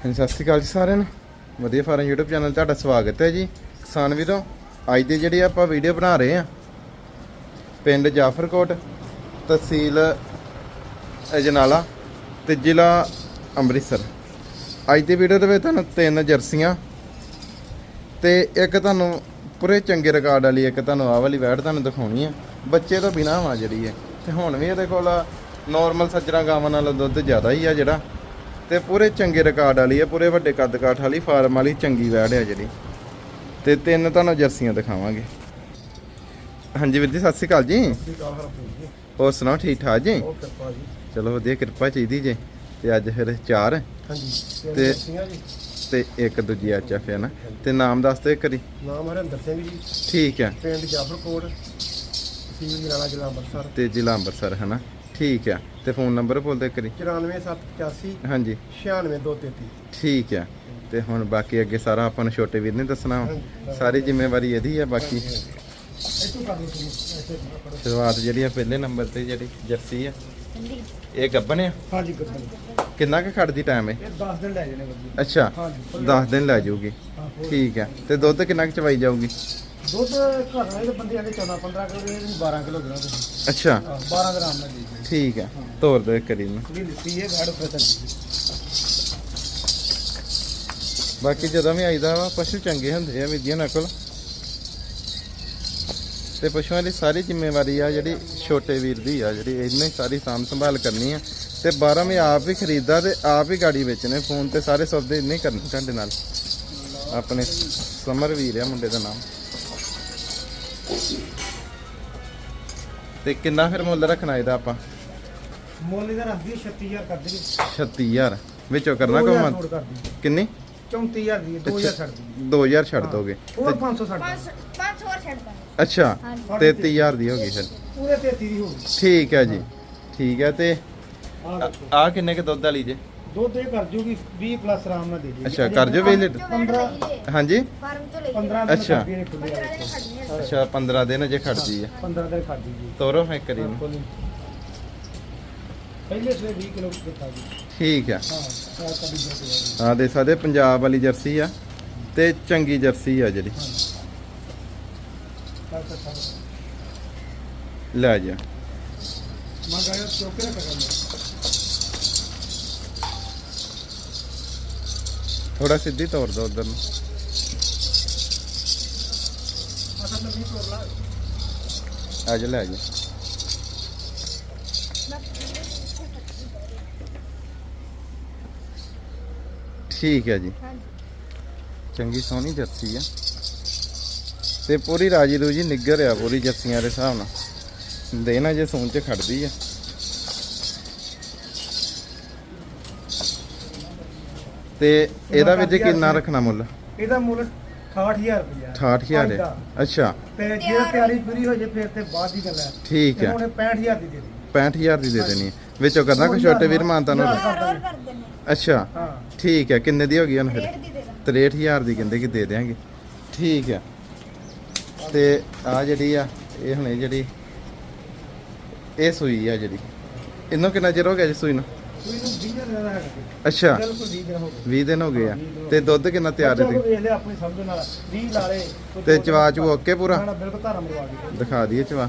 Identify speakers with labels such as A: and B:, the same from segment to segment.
A: ਹਾਂਜੀ, ਸਤਿ ਸ਼੍ਰੀ ਅਕਾਲ ਜੀ ਸਾਰਿਆਂ ਨੂੰ। ਵਧੀਆ ਫਾਰਮ YouTube ਚੈਨਲ ਤੁਹਾਡਾ ਸਵਾਗਤ ਹੈ ਜੀ। ਕਿਸਾਨ ਵੀਰੋ, ਅੱਜ ਦੀ ਜਿਹੜੀ ਆਪਾਂ ਵੀਡੀਓ ਬਣਾ ਰਹੇ ਆ ਪਿੰਡ ਜਾਫਰਕੋਟ ਤਹਿਸੀਲ ਅਜਨਾਲਾ ਤੇ ਜ਼ਿਲ੍ਹਾ ਅੰਮ੍ਰਿਤਸਰ। ਅੱਜ ਦੀ ਵੀਡੀਓ ਦੇ ਵਿੱਚ ਤੁਹਾਨੂੰ ਤਿੰਨ ਜਰਸੀਆਂ ਤੇ ਇੱਕ ਤੁਹਾਨੂੰ ਪੂਰੇ ਚੰਗੇ ਰਿਕਾਰਡ ਵਾਲੀ, ਇੱਕ ਤੁਹਾਨੂੰ ਆਹ ਵਾਲੀ ਵੈਟ ਤੁਹਾਨੂੰ ਦਿਖਾਉਣੀ ਆ ਬੱਚੇ ਤੋਂ ਬਿਨਾ ਵਾ ਜਿਹੜੀ ਹੈ। ਤੇ ਹੁਣ ਵੀ ਇਹਦੇ ਕੋਲ ਨਾਰਮਲ ਸੱਜਰਾ ਗਾਵਾਂ ਨਾਲੋਂ ਦੁੱਧ ਜ਼ਿਆਦਾ ਹੀ ਆ ਜਿਹੜਾ। ਤੇ ਪੂਰੇ ਚੰਗੇ ਰਿਕਾਰਡ ਵਾਲੀ ਹੈ ਪੂਰੇ ਵੱਡੇ ਕੱਦ ਕਾਠ ਵਾਲੀ ਫਾਰਮ ਵਾਲੀ ਚੰਗੀ ਵੈੜ ਹੈ ਜਿਹੜੀ। ਤੇ ਤਿੰਨ ਤੁਹਾਨੂੰ ਜਰਸੀਆਂ ਦਿਖਾਵਾਂਗੇ। ਹਾਂਜੀ ਵੀਰ ਜੀ ਸਤਿ ਸ਼੍ਰੀ ਅਕਾਲ ਜੀ। ਹੋਰ ਸੁਣਾਓ ਠੀਕ ਠਾਕ ਜੀ। ਚਲੋ ਵਧੀਆ ਕਿਰਪਾ ਚਾਹੀਦੀ ਜੀ। ਤੇ ਅੱਜ ਫਿਰ ਚਾਰ।
B: ਹਾਂਜੀ
A: ਤੇ-
B: ਤੇ
A: ਇੱਕ ਦੂਜੀ ਐਫ ਹੈ ਨਾ। ਤੇ ਨਾਮ ਦੱਸ ਦਿਓ ਇੱਕ ਵਾਰੀ।
B: ਨਾਮ ਹਰਿੰਦਰ ਸਿੰਘ ਜੀ।
A: ਠੀਕ ਹੈ
B: ਪਿੰਡ ਜਾਫਰਕੋਟ ਤਹਿਸੀਲ ਜਲਾਲਾ ਜ਼ਿਲ੍ਹਾ ਅੰਮ੍ਰਿਤਸਰ।
A: ਤੇ ਜ਼ਿਲ੍ਹਾ ਅੰਮ੍ਰਿਤਸਰ ਹੈ ਨਾ? ਠੀਕ ਹੈ ਤੇ ਫੋਨ ਨੰਬਰ ਬੋਲ ਦਿਓ ਇੱਕ ਵਾਰੀ।
B: 94785
A: ਹਾਂਜੀ।
B: 96233
A: ਠੀਕ ਹੈ ਤੇ ਹੁਣ ਬਾਕੀ ਅੱਗੇ ਸਾਰਾ ਆਪਾਂ ਨੂੰ ਛੋਟੇ ਵੀਰ ਨੇ ਦੱਸਣਾ। ਸਾਰੀ ਜ਼ਿੰਮੇਵਾਰੀ ਇਹਦੀ ਹੈ ਬਾਕੀ।
B: ਕਰ।
A: ਸ਼ੁਰੂਆਤ ਜਿਹੜੀ ਆ ਪਹਿਲੇ ਨੰਬਰ ਤੇ ਜਿਹੜੀ ਜਰਸੀ ਆ ਇਹ ਗੱਬਨ ਆ?
B: ਹਾਂਜੀ ਗੁੱਡ
A: ਕਿੰਨਾ ਕੁ ਖੜਦੀ ਟਾਈਮ ਹੈ
B: ਇਹ 10 ਦਿਨ ਲੈ ਜਾਣੇ
A: ਅੱਛਾ
B: ਹਾਂਜੀ
A: 10 ਦਿਨ ਲੈ ਜਾਊਗੀ। ਠੀਕ ਹੈ ਤੇ ਦੁੱਧ ਕਿੰਨਾ ਕੁ ਚਵਾਈ ਜਾਊਗੀ?
B: ਦੁੱਧ ਘਰ ਵਾਲੇ ਦੇ ਬੰਦੇ ਆਗੇ 14 15 ਕਿਲੋ ਦੇ 12 ਕਿਲੋ ਦੇਣਾ ਤੁਸੀਂ।
A: ਅੱਛਾ।
B: ਹਾਂ, 12 ਗ੍ਰਾਮ ਨਾਲ ਦੇ ਦਿਓ
A: ਠੀਕ ਹੈ ਤੋਰ ਦੋ ਇੱਕ ਕਰੀ ਨੂੰ
B: ਇਹ ਲਿੱਤੀ ਹੈ ਗਾੜ ਉੱਪਰ ਚੱਲਦੀ
A: ਬਾਕੀ ਜਦੋਂ ਵੀ ਆਈਦਾ ਵਾ ਪਸ਼ੂ ਚੰਗੇ ਹੁੰਦੇ ਆ ਵਿਧੀਆਂ ਨਾਲ ਕੋਲ। ਤੇ ਪਸ਼ੂਆਂ ਦੀ ਸਾਰੀ ਜ਼ਿੰਮੇਵਾਰੀ ਆ ਜਿਹੜੀ ਛੋਟੇ ਵੀਰ ਦੀ ਆ ਜਿਹੜੀ ਇਹਨੇ ਸਾਰੀ ਸਾਂਭ ਸੰਭਾਲ ਕਰਨੀ ਆ। ਤੇ 12 ਵੀ ਆਪ ਹੀ ਖਰੀਦਦਾ ਤੇ ਆਪ ਹੀ ਗਾੜੀ ਵੇਚਣੇ ਫੋਨ ਤੇ ਸਾਰੇ ਸੌਦੇ ਹੀ ਕਰਨੇ ਤੁਹਾਡੇ ਨਾਲ। ਆਪਣੇ ਸਮਰ ਵੀਰ ਆ ਮੁੰਡੇ ਦਾ ਨਾਮ। ਤੇ ਕਿੰਨਾ ਫਿਰ ਮੁੱਲ ਰੱਖਣਾ ਇਹਦਾ ਆਪਾਂ?
B: ਮੁੱਲ ਇਹਦਾ ਰੱਖਦੀ 36000 ਕਰ ਦੇਗੀ
A: 36000 ਵਿੱਚੋਂ ਕਰਨਾ
B: 2000
A: ਕੋਈ
B: ਦੀ
A: ਕਿੰਨੀ?
B: 34000 ਦੀ ਹੈ, 2000 ਛੱਡ ਦੀ
A: 2000 ਛੱਡ ਦੋਗੇ।
B: ਹੋਰ 500 ਛੱਡ
C: ਪੰਜ
B: ਦਾਂਗੇ।
C: ਪੰਜ ਹੋਰ ਛੱਡ ਦਾਂ
A: ਅੱਛਾ
C: ਹਾਂਜੀ।
A: 33000 ਦੀ ਹੋ ਗਈ ਫਿਰ।
B: ਪੂਰੇ 33 ਦੀ ਹੋਊਗੀ
A: ਠੀਕ ਹੈ ਜੀ। ਠੀਕ ਹੈ ਤੇ ਆ ਕਿੰਨੇ ਕੇ ਦੁੱਧ ਵਾਲੀ ਜੇ?
B: ਦੁੱਧ ਇਹ ਕਰ ਜੂਗੀ 20 ਪਲੱਸ ਆਰਾਮ ਨਾਲ ਦੇ ਦੇਗੀ
A: ਅੱਛਾ ਕਰ ਜੋ 20 ਲੀਟਰ? ਹਾਂਜੀ।
C: ਫਾਰਮ ਤੋਂ ਲਈ
B: 15 ਦਿਨ
A: ਅੱਛਾ।
B: ਖੜਦੀ ਹੈ ਖੁੱਲੇ
C: 15 ਦਿਨ ਖੜਨੇ ਆ।
A: ਅੱਛਾ 15 ਦਿਨ ਅਜੇ ਖੜਦੀ ਹੈ
B: 15 ਦਿਨ ਖੜਦੀ ਜੀ।
A: ਤੋਰੋ ਇੱਕ ਕਰੀ ਨੂੰ।
B: ਪਹਿਲੇ ਸਵੇ 20 ਕਿਲੋ ਦਿੱਤਾ ਜੀ।
A: ਠੀਕ ਹੈ
B: ਹਾਂ ਜੋ।
A: ਆ ਦੇ ਸਕਦੇ ਪੰਜਾਬ ਵਾਲੀ ਜਰਸੀ ਆ ਤੇ ਚੰਗੀ ਜਰਸੀ ਆ ਜਿਹੜੀ। ਲੈ ਜਾ।
B: ਮੈਂ ਗਾਇਆ ਚੋਕੇ ਕਰ
A: ਥੋੜਾ ਸਿੱਧੀ ਤੋਰ ਦੋ ਉਧਰ ਨੂੰ। ਆ ਜਾ ਲੈ ਜਾ ਠੀਕ ਹੈ ਜੀ। ਚੰਗੀ ਸੋਹਣੀ ਜਰਸੀ ਆ। ਤੇ ਪੂਰੀ ਰਾਜੀ ਰੂਜੀ ਨਿੱਗਰ ਆ ਪੂਰੀ ਜਰਸੀਆਂ ਦੇ ਹਿਸਾਬ ਨਾਲ। ਦੇਣਾ ਜੇ ਸੂਣ ਚ ਖੜਦੀ ਆ। ਤੇ ਇਹਦਾ ਵਿੱਚ ਕਿੰਨਾ ਰੱਖਣਾ ਮੁੱਲ?
B: ਇਹਦਾ ਮੁੱਲ 68000 ਰੁਪਇਆ
A: 68000
B: ਇਹਦਾ।
A: ਹੈ। ਅੱਛਾ।
B: ਤੇ ਜੇ ਤਿਆਰੀ ਪੂਰੀ ਹੋ ਜੇ ਫਿਰ ਤੇ ਬਾਅਦ ਦੀ ਗੱਲ ਹੈ।
A: ਠੀਕ ਹੈ।
B: ਹੁਣ 65000 ਦੀ ਦੇ ਦੇ
A: 65000 ਦੀ ਦੇ ਦੇਣੀ ਹੈ। ਵਿੱਚੋਂ ਕਰਨਾ ਕੋਈ ਛੋਟੇ ਵੀਰ ਮਾਨਤਾ ਨੂੰ?
C: ਹੋਰ ਹੋਰ ਕਰ ਦਿੰਨੇ
A: ਅੱਛਾ।
B: ਹਾਂ।
A: ਠੀਕ ਹੈ। ਕਿੰਨੇ ਦੀ ਹੋ ਗਈ ਹੁਣ ਫਿਰ?
C: ਰੇਟ ਦੀ ਦੇ ਦਾਂ
A: 63000 ਦੀ ਕਹਿੰਦੇ ਕਿ ਦੇ ਦੇਾਂਗੇ ਠੀਕ ਹੈ। ਤੇ ਆ ਜਿਹੜੀ ਆ ਇਹ ਹੁਣੇ ਜਿਹੜੀ ਇਹ ਸੂਈ ਆ ਜਿਹੜੀ। ਇਹਨੂੰ ਕਿੰਨਾ ਚਿਰ ਹੋ ਗਿਆ ਜੀ ਸੂਈ ਨੂੰ?
B: ਕੋਈ ਨੂੰ 20 ਦਿਨ ਰਹਿਣਾ ਹੈ
A: ਅੱਛਾ
B: ਬਿਲਕੁਲ 20 ਦਿਨ ਹੋ ਗਏ
A: 20 ਦਿਨ ਹੋ ਗਏ। ਆ ਤੇ ਦੁੱਧ ਕਿੰਨਾ ਤਿਆਰ ਹੈ
B: ਕੋਈ ਵੇਖ ਲਿਆ ਆਪਣੀ ਸਮਝ ਨਾਲ। 20 ਲਾ ਲੇ ਕੋਈ
A: ਤੇ ਚਵਾ ਚੂ ਓਕੇ ਪੂਰਾ?
B: ਬਿਲਕੁਲ
A: ਦਿਖਾ ਦਈਏ ਚਵਾ।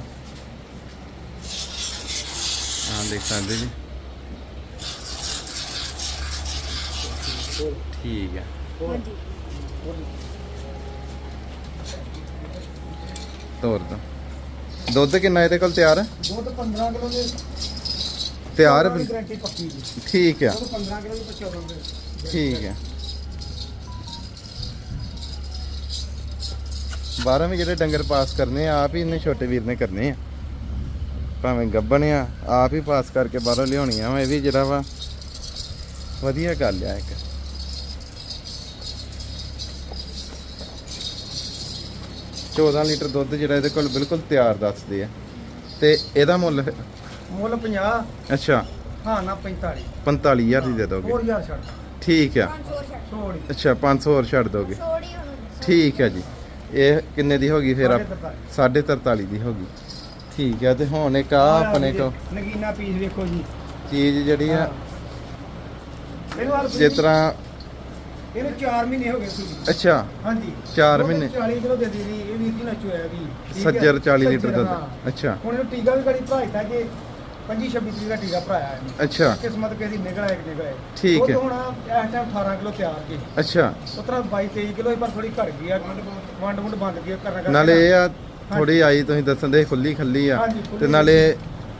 A: ਹਾਂ ਦੇਖ ਸਕਦੇ ਜੀ। ਠੀਕ ਹੈ।
C: ਹਾਂਜੀ।
A: ਤੋਰ ਦੋ। ਦੁੱਧ ਕਿੰਨਾ ਇਹਦੇ ਕੋਲ ਤਿਆਰ ਹੈ?
B: ਦੁੱਧ 15 ਕਿਲੋ ਦੇ।
A: ਤਿਆਰ
B: ਦੀ ਗਾਰੰਟੀ ਪੱਕੀ ਜੀ।
A: ਠੀਕ ਆ।
B: ਦੁੱਧ 15 ਕਿਲੋ ਦੀ 14 ਦੇ
A: ਠੀਕ ਹੈ ਬਾਰਾਂ ਵੀ ਜਿਹੜੇ ਡੰਗਰ ਪਾਸ ਕਰਨੇ ਆ ਆਪ ਹੀ ਇਹਨੇ ਛੋਟੇ ਵੀਰ ਨੇ ਕਰਨੇ ਆ। ਭਾਵੇਂ ਗੱਬਣ ਆ ਆਪ ਹੀ ਪਾਸ ਕਰਕੇ ਬਾਹਰੋਂ ਲਿਆਉਣੀਆਂ ਵਾ ਇਹ ਵੀ ਜਿਹੜਾ ਵਾ ਵਧੀਆ ਗੱਲ ਆ ਇੱਕ। ਚੌਦਾਂ ਲੀਟਰ ਦੁੱਧ ਜਿਹੜਾ ਇਹਦੇ ਕੋਲ ਬਿਲਕੁਲ ਤਿਆਰ ਦੱਸਦੇ ਆ। ਤੇ ਇਹਦਾ ਮੁੱਲ
B: ਮੁੱਲ 50
A: ਅੱਛਾ।
B: ਹਾਂ ਨਾ 45
A: 45000 ਦੀ ਦੇ ਦੋਗੇ।
B: ਹੋਰ ਯਾਰ ਛੱਡ।
A: ਠੀਕ ਆ।
C: ਪੰਜ ਹੋਰ ਛੱਡ।
B: ਛੋੜੀ
A: ਅੱਛਾ 500 ਹੋਰ ਛੱਡ ਦੋਗੇ। ਠੀਕ ਹੈ ਜੀ। ਇਹ ਕਿੰਨੇ ਦੀ ਹੋ ਗਈ ਫਿਰ ਆਪ?
B: ਸਾਢੇ
A: 43 ਦੀ ਹੋ ਗਈ। ਠੀਕ ਹੈ ਤੇ ਹੁਣ ਇੱਕ ਆ ਆਪਣੇ ਕੋ
B: ਨਗੀਨਾ ਪੀਸ ਵੇਖੋ ਜੀ।
A: ਚੀਜ਼ ਜਿਹੜੀ ਆ ਜਿਸ ਤਰ੍ਹਾਂ
B: ਇਹਨੂੰ 4 ਮਹੀਨੇ ਹੋ ਗਏ ਸੀ।
A: ਅੱਛਾ।
B: ਹਾਂਜੀ।
A: ਚਾਰ
B: ਉਹਨੇ
A: ਮਹੀਨੇ।
B: 40 ਕਿਲੋ ਦੇ ਦੀ ਇਹ ਵੀਰ ਜੀ ਨੱਚੋ ਹੈ ਵੀ?
A: ਸੱਜਰ 40 ਲੀਟਰ ਦੁੱਧ। ਅੱਛਾ।
B: ਹੁਣ ਇਹਨੂੰ ਟੀਕਾ ਵੀ ਕੜੀ ਭਰਾਇਤਾ ਕਿ 25 26 ਤਰੀਕ ਦਾ ਟੀਕਾ ਭਰਾਇਆ ਇਹਨੇ।
A: ਅੱਛਾ।
B: ਕਿਸਮਤ ਕਿਹਦੀ ਨਿਕਲ ਆਏ ਨਿਕਲ ਆਏ।
A: ਠੀਕ ਹੈ।
B: ਦੁੱਧ ਹੁਣ ਇਸ ਟਾਈਮ 18 ਕਿਲੋ ਤਿਆਰ ਕੇ
A: ਅੱਛਾ।
B: ਉਤਰਾ 22 23 ਕਿਲੋ ਪਰ ਥੋੜੀ ਘਟ ਗਈ ਆ। ਵੰਡ ਵੰਡ ਬੰਦ ਗਈ ਆ, ਕਰਨਾ ਕਰਕੇ
A: ਨਾਲੇ ਇਹ ਆ ਥੋੜੀ ਆਈ ਤੁਸੀਂ ਦੱਸਣ ਦੇ ਖੁੱਲੀ ਖੱਲੀ ਆ।
B: ਹਾਂਜੀ, ਖੁੱਲੀ
A: ਤੇ ਨਾਲੇ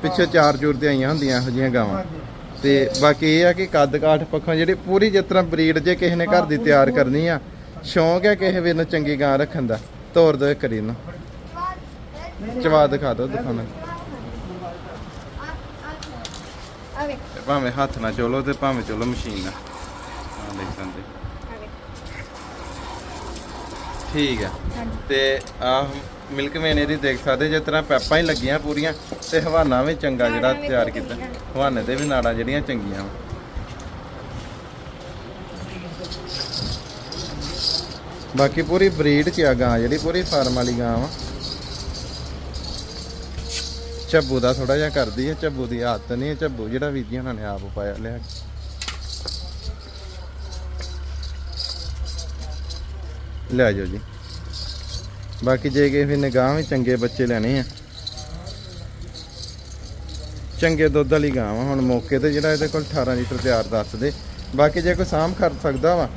A: ਪਿੱਛੇ ਚਾਰ ਚੂਰ ਤੇ ਆਈਆਂ ਹੁੰਦੀਆਂ ਇਹੋ ਜਿਹੀਆਂ ਗਾਵਾਂ।
B: ਹਾਂਜੀ।
A: ਤੇ ਬਾਕੀ ਇਹ ਆ ਕਿ ਕੱਦ ਕਾਠ ਪੱਖੋਂ ਜਿਹੜੀ ਪੂਰੀ ਜਿਸ ਤਰ੍ਹਾਂ ਬਰੀਡ ਜੇ ਕਿਸੇ ਨੇ ਘਰ ਦੀ ਤਿਆਰ ਕਰਨੀ ਆ ਸ਼ੌਂਕ ਹੈ ਕਿਸੇ ਵੀਰ ਨੂੰ ਚੰਗੀ ਗਾਂ ਰੱਖਣ ਦਾ। ਤੋਰ ਦੋ ਇੱਕ ਰੀ ਨੂੰ ਚਵਾ ਦਿਖਾ ਦਿਓ ਦਿਖਾਣਾ
C: ਆ ਵੇ
A: ਭਾਵੇਂ ਹੱਥ ਨਾਲ ਚੋਲੋ ਤੇ ਭਾਵੇਂ ਚੋਲੋ ਮਸ਼ੀਨ ਨਾਲ ਹਾਂ ਦੇਖ ਸਕਦੇ
C: ਆ
A: ਠੀਕ ਹੈ ਤੇ ਆ ਮਿਲਕ ਮੇਨ ਇਹਦੀ ਦੇਖ ਸਕਦੇ ਜਿਸ ਤਰ੍ਹਾਂ ਪੈਪਾਂ ਹੀ ਲੱਗੀਆਂ ਪੂਰੀਆਂ ਤੇ ਹਵਾਨਾ ਵੀ ਚੰਗਾ ਜਿਹੜਾ ਤਿਆਰ ਕੀਤਾ। ਹਵਾਨੇ ਤੇ ਵੀ ਨਾੜਾਂ ਜਿਹੜੀਆਂ ਚੰਗੀਆਂ ਵਾਂ। ਬਾਕੀ ਪੂਰੀ ਬਰੀਡ ਚ ਆ ਗਾਂ ਜਿਹੜੀ ਪੂਰੀ ਫਾਰਮ ਵਾਲੀ ਗਾਂ ਵਾ ਝੱਬੂ ਦਾ ਥੋੜਾ ਜਿਹਾ ਕਰਦੀ ਹੈ ਝੱਬੂ ਦੀ ਆਦਤ ਨਹੀਂ ਹੈ ਝੱਬੂ ਜਿਹੜਾ ਵੀਰ ਜੀ ਉਹਨਾਂ ਨੇ ਆਪ ਪਾਇਆ ਲਿਆ ਕੇ। ਲੈ ਜਾਓ ਜੀ। ਬਾਕੀ ਜੇ ਕਿਸੇ ਵੀ ਨਿਗਾਹ ਵੀ ਚੰਗੇ ਬੱਚੇ ਲੈਣੇ ਆ। ਚੰਗੇ ਦੁੱਧ ਵਾਲੀ ਗਾਂ ਵਾ ਹੁਣ ਮੌਕੇ ਤੇ ਜਿਹੜਾ ਇਹਦੇ ਕੋਲ 18 ਲੀਟਰ ਤਿਆਰ ਦੱਸ ਦੇ। ਬਾਕੀ ਜੇ ਕੋਈ ਸਾਂਭ ਕਰ ਸਕਦਾ ਵਾ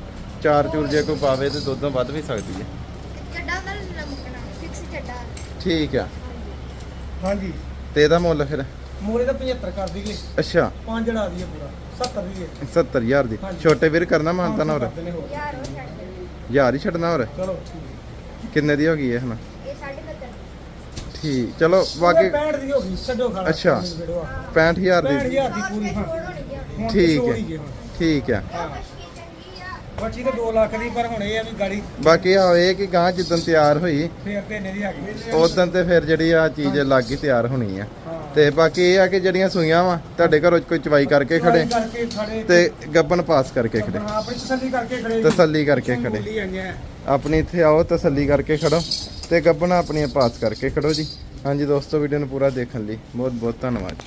A: ਚਾਰ ਚੂਰ ਜੇ ਕੋਈ ਪਾਵੇ ਤੇ ਦੁੱਧੋਂ ਵੱਧ ਵੀ ਸਕਦੀ ਹੈ
C: ਚੱਡਾ ਨਾਲ ਲਮਕਣਾ ਫਿਕਸ ਚੱਡਾ।
A: ਠੀਕ ਆ।
B: ਹਾਂਜੀ।
A: ਤੇ ਇਹਦਾ ਮੁੱਲ ਫਿਰ?
B: ਮੋਰੇ ਦਾ 75 ਕਰ ਦਈਏ।
A: ਅੱਛਾ।
B: ਪੰਜ ੜਾ ਦਈਏ ਪੂਰਾ। 70 ਦਈਏ।
A: 70000 ਦੀ।
B: ਹਾਂਜੀ।
A: ਛੋਟੇ ਵੀਰ ਕਰਨਾ ਮਾਨਤਾ ਨਾ ਹੋਰ।
C: ਯਾਰ ਉਹ ਛੱਡ ਦੇ
A: ਹਜ਼ਾਰ ਹੀ ਛੱਡਣਾ ਹੋਰ?
B: ਚਲੋ
A: ਕਿੰਨੇ ਦੀ ਹੋ ਗਈ ਇਹ ਹੁਣ?
C: ਇਹ 75
A: ਠੀਕ ਚਲੋ
B: ਬਾਕੀ
A: ਬਾਕੀ
B: 65 ਦੀ ਹੋ ਗਈ ਛੱਡੋ ਖਾਣਾ
A: ਅੱਛਾ। 65000 ਦੀ।
B: 65000 ਦੀ ਪੂਰੀ ਹਾਂ ਹੁਣ।
A: ਠੀਕ ਹੈ।
B: ਹੈ ਹੁਣ।
A: ਠੀਕ ਆ
B: ਹਾਂ ਬੱਚੀ ਤਾਂ 2 ਲੱਖ ਦੀ ਪਰ ਹੁਣ ਇਹ ਆ ਵੀ ਗਾੜੀ
A: ਬਾਕੀ ਆ ਇਹ ਕਿ ਗਾਂ ਜਿੱਦਣ ਤਿਆਰ ਹੋਈ
B: ਫੇਰ ਤੇ ਇਹਨੇ ਦੀ ਆ ਗਈ
A: ਉਦੋਂ ਤੇ ਫਿਰ ਜਿਹੜੀ ਆ ਚੀਜ਼ ਲੱਗ ਹੀ ਤਿਆਰ ਹੋਣੀ ਆ। ਤੇ ਬਾਕੀ ਇਹ ਆ ਕਿ ਜਿਹੜੀਆਂ ਸੂਈਆਂ ਵਾ ਤੁਹਾਡੇ ਘਰੋਂ ਕੋਈ ਚਵਾਈ ਕਰਕੇ ਖੜੇ ਤੇ ਗੱਬਨ ਪਾਸ ਕਰਕੇ ਖੜੇ।
B: ਆਪਣੀ ਤਸੱਲੀ ਕਰਕੇ ਖੜੇ।
A: ਤਸੱਲੀ ਕਰਕੇ ਖੜੇ। ਆਪਣੀ ਇੱਥੇ ਆਓ ਤਸੱਲੀ ਕਰਕੇ ਖੜੋ ਤੇ ਗੱਬਨ ਆਪਣੀਆਂ ਪਾਸ ਕਰਕੇ ਖੜੋ ਜੀ। ਹਾਂਜੀ ਦੋਸਤੋ ਵੀਡੀਓ ਨੂੰ ਪੂਰਾ ਦੇਖਣ ਲਈ ਬਹੁਤ ਬਹੁਤ ਧੰਨਵਾਦ।